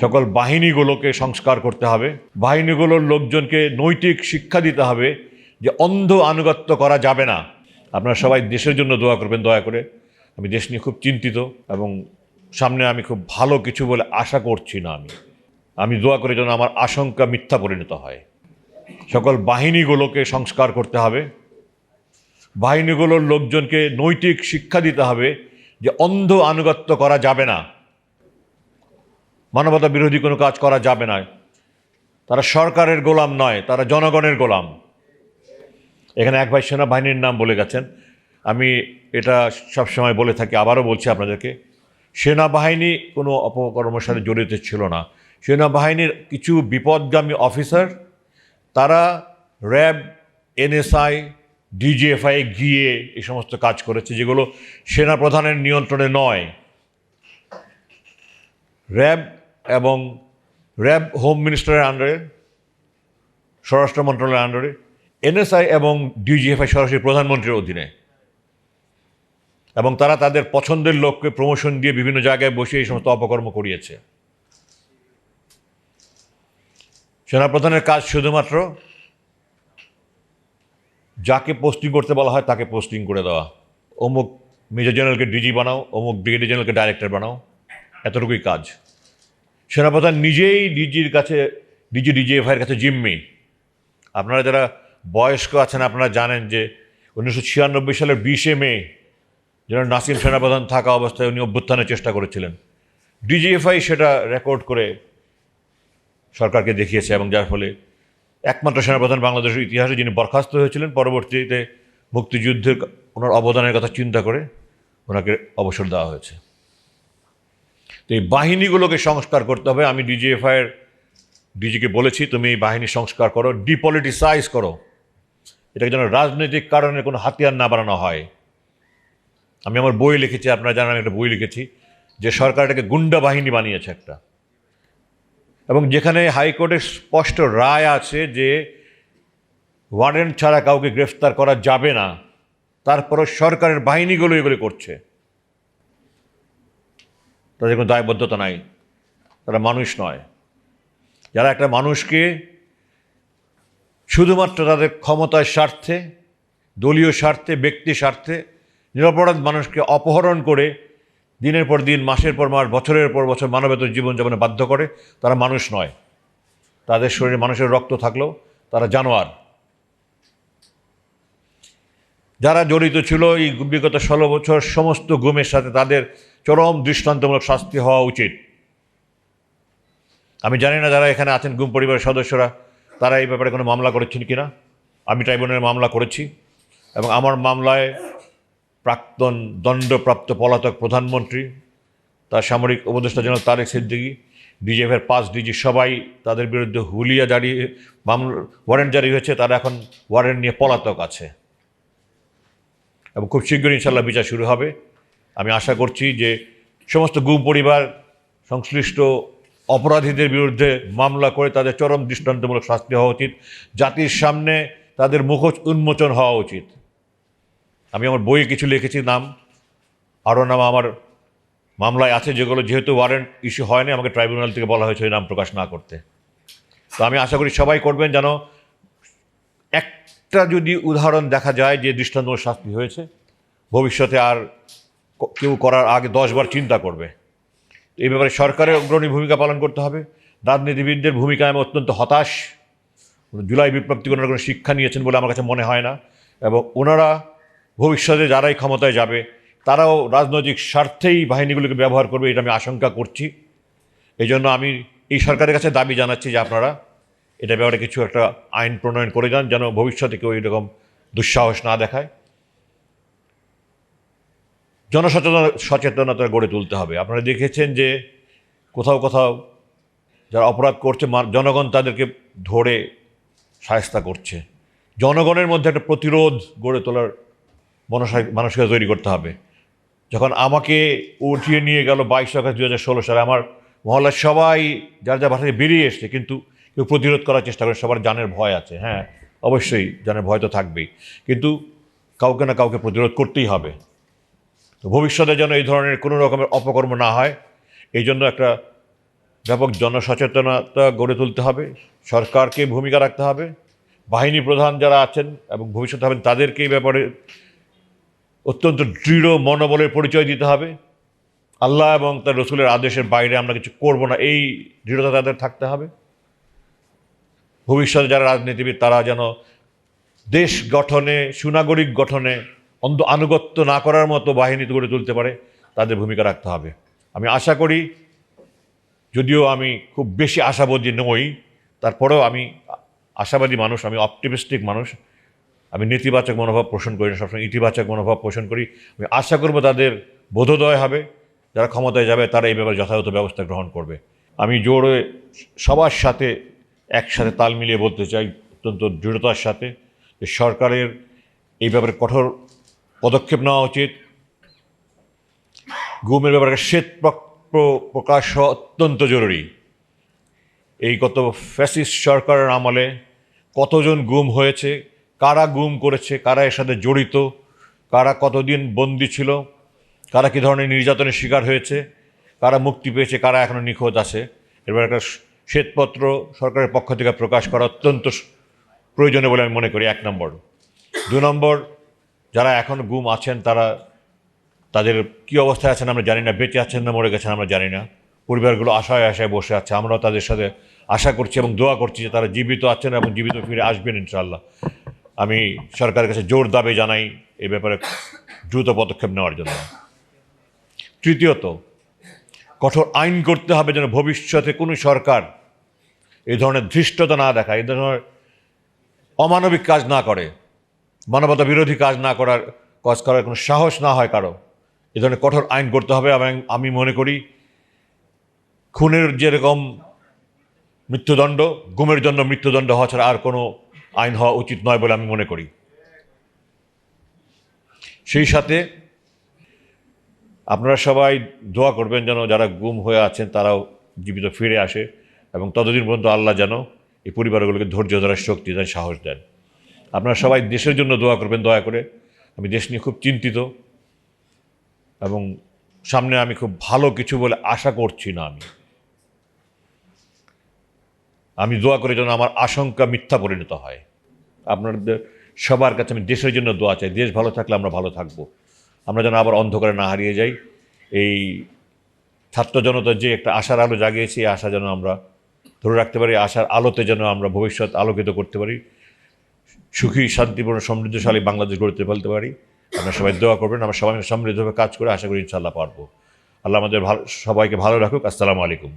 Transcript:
সকল বাহিনীগুলোকে সংস্কার করতে হবে। বাহিনীগুলোর লোকজনকে নৈতিক শিক্ষা দিতে হবে যে অন্ধ আনুগত্য করা যাবে না। আপনারা সবাই দেশের জন্য দোয়া করবেন, দয়া করে। আমি দেশ নিয়ে খুব চিন্তিত এবং সামনে আমি খুব ভালো কিছু বলে আশা করছি না আমি। আমি দোয়া করে যেন আমার আশঙ্কা মিথ্যা পরিণত হয়। সকল বাহিনীগুলোকে সংস্কার করতে হবে। বাহিনীগুলোর লোকজনকে নৈতিক শিক্ষা দিতে হবে যে অন্ধ আনুগত্য করা যাবে না। মানবতা বিরোধী কোনো কাজ করা যাবে না। তারা সরকারের গোলাম নয়, তারা জনগণের গোলাম। এখানে এক ভাই সেনাবাহিনীর নাম বলে গেছেন। আমি এটা সবসময় বলে থাকি, আবারও বলছি আপনাদেরকে, সেনাবাহিনী কোনো অপকর্মের সাথে জড়িত ছিল না। সেনাবাহিনীর কিছু বিপদগামী অফিসার, তারা র্যাব, এনএসআই, ডিজিএফআই গিয়ে এই সমস্ত কাজ করেছে, যেগুলো সেনা প্রধানের নিয়ন্ত্রণে নয়। র্যাব এবং র্যাব হোম মিনিস্টারের আন্ডারে, স্বরাষ্ট্র মন্ত্রণালয়ের আন্ডারে, এনএসআই এবং ডিজিএফআই সরাসরি প্রধানমন্ত্রীর অধীনে। এবং তারা তাদের পছন্দের লোককে প্রমোশন দিয়ে বিভিন্ন জায়গায় বসে এই সমস্ত অপকর্ম করিয়েছে। সেনাপ্রধানের কাজ শুধুমাত্র যাকে পোস্টিং করতে বলা হয় তাকে পোস্টিং করে দেওয়া। অমুক মেজর জেনারেলকে ডিজি বানাও, অমুক ব্রিগেডিয়ার জেনারেলকে ডাইরেক্টর বানাও, এতটুকুই কাজ। সেনাপ্রধান নিজেই ডিজির কাছে ডিজি ডিজিএফআইয়ের কাছে জিম্মি। আপনারা যারা বয়স্ক আছেন, আপনারা জানেন যে উনিশশো ছিয়ানব্বই সালের বিশে মে যেন নাসিম সেনাপ্রধান থাকা অবস্থায় উনি অভ্যুত্থানের চেষ্টা করেছিলেন। ডিজিএফআই সেটা রেকর্ড করে সরকারকে দেখিয়েছে এবং যার ফলে একমাত্র সেনাপ্রধান বাংলাদেশের ইতিহাসে যিনি বরখাস্ত হয়েছিলেন, পরবর্তীতে মুক্তিযুদ্ধের ওনার অবদানের কথা চিন্তা করে ওনাকে অবসর দেওয়া হয়েছে। তো এই বাহিনীগুলোকে সংস্কার করতে হবে। আমি ডিজিএফআইয়ের, ডিজিকে বলেছি, তুমি এই বাহিনী সংস্কার করো, ডিপলিটিসাইজ করো। এটাকে যেন রাজনৈতিক কারণে কোনো হাতিয়ার না বানানো হয়। আমি আমার বই লিখেছি, আপনারা জানেন আমি একটা বই লিখেছি, যে সরকার এটাকে গুন্ডা বাহিনী বানিয়েছে একটা। এবং যেখানে হাইকোর্টের স্পষ্ট রায় আছে যে ওয়ারেন্ট ছাড়া কাউকে গ্রেফতার করা যাবে না, তারপরও সরকারের বাহিনীগুলো এগুলো করছে। তাদের কোনো দায়বদ্ধতা নাই। তারা মানুষ নয়। যারা একটা মানুষকে শুধুমাত্র তাদের ক্ষমতার স্বার্থে, দলীয় স্বার্থে, ব্যক্তি স্বার্থে, নিরপরাধ মানুষকে অপহরণ করে দিনের পর দিন, মাসের পর মাস, বছরের পর বছর মানবেতর জীবনযাপনে বাধ্য করে, তারা মানুষ নয়। তাদের শরীরে মানুষের রক্ত থাকলেও তারা জানোয়ার। যারা জড়িত ছিল এই বিগত ষোলো বছর সমস্ত গুমের সাথে তাদের চরম দৃষ্টান্তমূলক শাস্তি হওয়া উচিত। আমি জানি না যারা এখানে আছেন গুম পরিবারের সদস্যরা, তারা এই ব্যাপারে কোনো মামলা করেছেন কি না আমি ট্রাইব্যুনালের মামলা করেছি এবং আমার মামলায় প্রাক্তন দণ্ডপ্রাপ্ত পলাতক প্রধানমন্ত্রী, তার সামরিক উপদেষ্টা জেনারেল তারেক সিদ্দিকী ডিজিএফের পাঁচ ডিজি সবাই তাদের বিরুদ্ধে হুলিয়া জারি, মামলা, ওয়ারেন্ট জারি হয়েছে, তারা এখন ওয়ারেন্ট নিয়ে পলাতক আছে। এবং খুব শীঘ্রই ইনশাল্লাহ বিচার শুরু হবে। আমি আশা করছি যে সমস্ত গুম পরিবার, সংশ্লিষ্ট অপরাধীদের বিরুদ্ধে মামলা করে তাদের চরম দৃষ্টান্তমূলক শাস্তি হওয়া উচিত। জাতির সামনে তাদের মুখোশ উন্মোচন হওয়া উচিত। আমি আমার বইয়ে কিছু লিখেছি, নাম আরও নাম আমার মামলায় আছে, যেগুলো যেহেতু ওয়ারেন্ট ইস্যু হয়নি, আমাকে ট্রাইব্যুনাল থেকে বলা হয়েছে ওই নাম প্রকাশ না করতে। তো আমি আশা করি সবাই করবেন যেন একটা যদি উদাহরণ দেখা যায় যে দৃষ্টান্তমূলক শাস্তি হয়েছে, ভবিষ্যতে আর কেউ করার আগে দশবার চিন্তা করবে। এই ব্যাপারে সরকারের অগ্রণী ভূমিকা পালন করতে হবে। রাজনীতিবিদদের ভূমিকায় আমি অত্যন্ত হতাশ। জুলাই বিপ্লব থেকে ওনারা কোনো শিক্ষা নিয়েছেন বলে আমার কাছে মনে হয় না। এবং ওনারা ভবিষ্যতে যারাই ক্ষমতায় যাবে, তারাও রাজনৈতিক স্বার্থেই বাহিনীগুলোকে ব্যবহার করবে, এটা আমি আশঙ্কা করছি। এই জন্য আমি এই সরকারের কাছে দাবি জানাচ্ছি যে আপনারা এটা ব্যাপারে কিছু একটা আইন প্রণয়ন করে যান, যেন ভবিষ্যতে কেউ এরকম দুঃসাহস না দেখায়। জনসচেতন, সচেতনতা গড়ে তুলতে হবে। আপনারা দেখেছেন যে কোথাও কোথাও যারা অপরাধ করছে জনগণ তাদেরকে ধরে সায়স্তা করছে। জনগণের মধ্যে একটা প্রতিরোধ গড়ে তোলার মনসা- মানসিকতা তৈরি করতে হবে। যখন আমাকে উঠিয়ে নিয়ে গেল বাইশ আগস্ট দু হাজার ষোলো সালে, আমার মহল্লার সবাই যার যা থেকে বেরিয়ে এসছে, কিন্তু কেউ প্রতিরোধ করার চেষ্টা করে, সবার জানের ভয় আছে হ্যাঁ? অবশ্যই জানের ভয় তো থাকবেই। কিন্তু কাউকে না কাউকে প্রতিরোধ করতেই হবে। ভবিষ্যতে যেন এই ধরনের কোনো রকমের অপকর্ম না হয়, এই জন্য একটা ব্যাপক জনসচেতনতা গড়ে তুলতে হবে, সরকারকে ভূমিকা রাখতে হবে, বাহিনী প্রধান যারা আছেন এবং ভবিষ্যতে হবেন তাদেরকে এই ব্যাপারে অত্যন্ত দৃঢ় মনোবলের পরিচয় দিতে হবে। আল্লাহ এবং তার রসুলের আদেশের বাইরে আমরা কিছু করব না, এই দৃঢ়তা তাদের থাকতে হবে। ভবিষ্যতে যারা রাজনীতিবিদ তারা যেন দেশ গঠনে, সুনাগরিক গঠনে অন্ধ, আনুগত্য না করার মতো বাহিনী গড়ে তুলতে পারে, তাদের ভূমিকা রাখতে হবে। আমি আশা করি, যদিও আমি খুব বেশি আশাবাদী নই, তারপরেও আমি আশাবাদী মানুষ, আমি অপটিমিস্টিক মানুষ, আমি নেতিবাচক মনোভাব পোষণ করি না, সবসময় ইতিবাচক মনোভাব পোষণ করি। আমি আশা করব তাদের বোধোদয় হবে, যারা ক্ষমতায় যাবে, তারা এই ব্যাপারে যথাযথ ব্যবস্থা গ্রহণ করবে। আমি জোরে সবার সাথে একসাথে তাল মিলিয়ে বলতে চাই, অত্যন্ত দৃঢ়তার সাথে, যে সরকারের এই ব্যাপারে কঠোর পদক্ষেপ নেওয়া উচিত। গুমের ব্যাপারে শ্বেত প্র- প্রকাশ অত্যন্ত জরুরি। এই গত ফ্যাসিস্ট সরকারের আমলে কতজন গুম হয়েছে, কারা গুম করেছে, কারা এর সাথে জড়িত, কারা কতদিন বন্দি ছিল, কারা কী ধরনের নির্যাতনের শিকার হয়েছে, কারা মুক্তি পেয়েছে, কারা এখনও নিখোঁজ আছে এবার একটা শ্বেতপত্র সরকারের পক্ষ থেকে প্রকাশ করা অত্যন্ত প্রয়োজনীয় বলে আমি মনে করি। এক নম্বর। দু নম্বর যারা এখন গুম আছেন, তারা তাদের কি অবস্থায় আছেন আমরা জানি না, বেঁচে আছেন না, মরে গেছেন আমরা জানি না। পরিবারগুলো আশায় আশায় বসে আছে। আমরাও তাদের সাথে আশা করছি এবং দোয়া করছি যে তারা জীবিত আছেন এবং জীবিত ফিরে আসবেন ইনশাআল্লাহ। আমি সরকারের কাছে জোর দাবি জানাই এই ব্যাপারে দ্রুত পদক্ষেপ নেওয়ার জন্য। তৃতীয়ত, কঠোর আইন করতে হবে যেন ভবিষ্যতে কোনো সরকার এই ধরনের ধৃষ্টতা না দেখায় এই ধরনের অমানবিক কাজ না করে। মানবতা বিরোধী কাজ না করার, কাজ করার কোনো সাহস না হয় কারও। এ ধরনের কঠোর আইন করতে হবে এবং আমি মনে করি খুনের যেরকম মৃত্যুদণ্ড, গুমের জন্য মৃত্যুদণ্ড হওয়া ছাড়া আর কোনো আইন হওয়া উচিত নয় বলে আমি মনে করি। সেই সাথে আপনারা সবাই দোয়া করবেন যেন যারা গুম হয়ে আছেন তারাও জীবিত ফিরে আসে এবং ততদিন পর্যন্ত আল্লাহ যেন এই পরিবারগুলোকে ধৈর্য ধরার শক্তি দেন, সাহস দেন। আপনারা সবাই দেশের জন্য দোয়া করবেন, দয়া করে। আমি দেশ নিয়ে খুব চিন্তিত এবং সামনে আমি খুব ভালো কিছু বলে আশা করছি না আমি। আমি দোয়া করে যেন আমার আশঙ্কা মিথ্যা পরিণত হয়। আপনাদের সবার কাছে আমি দেশের জন্য দোয়া চাই। দেশ ভালো থাকলে আমরা ভালো থাকব। আমরা যেন আবার অন্ধকারে না হারিয়ে যাই। এই ছাত্র জনতার যে একটা আশার আলো জাগিয়েছে, এই আশা যেন আমরা ধরে রাখতে পারি, আশার আলোতে যেন আমরা ভবিষ্যৎ আলোকিত করতে পারি। সুখী, শান্তিপূর্ণ, সমৃদ্ধশালী বাংলাদেশ গড়তে ফেলতে পারি। আপনারা সবাই দোয়া করবেন, আমরা সবাই সমৃদ্ধভাবে কাজ করে আশা করি ইনশাল্লাহ পারব। আল্লাহ আমাদের ভালো, সবাইকে ভালো রাখুক। আসসালামু আলাইকুম।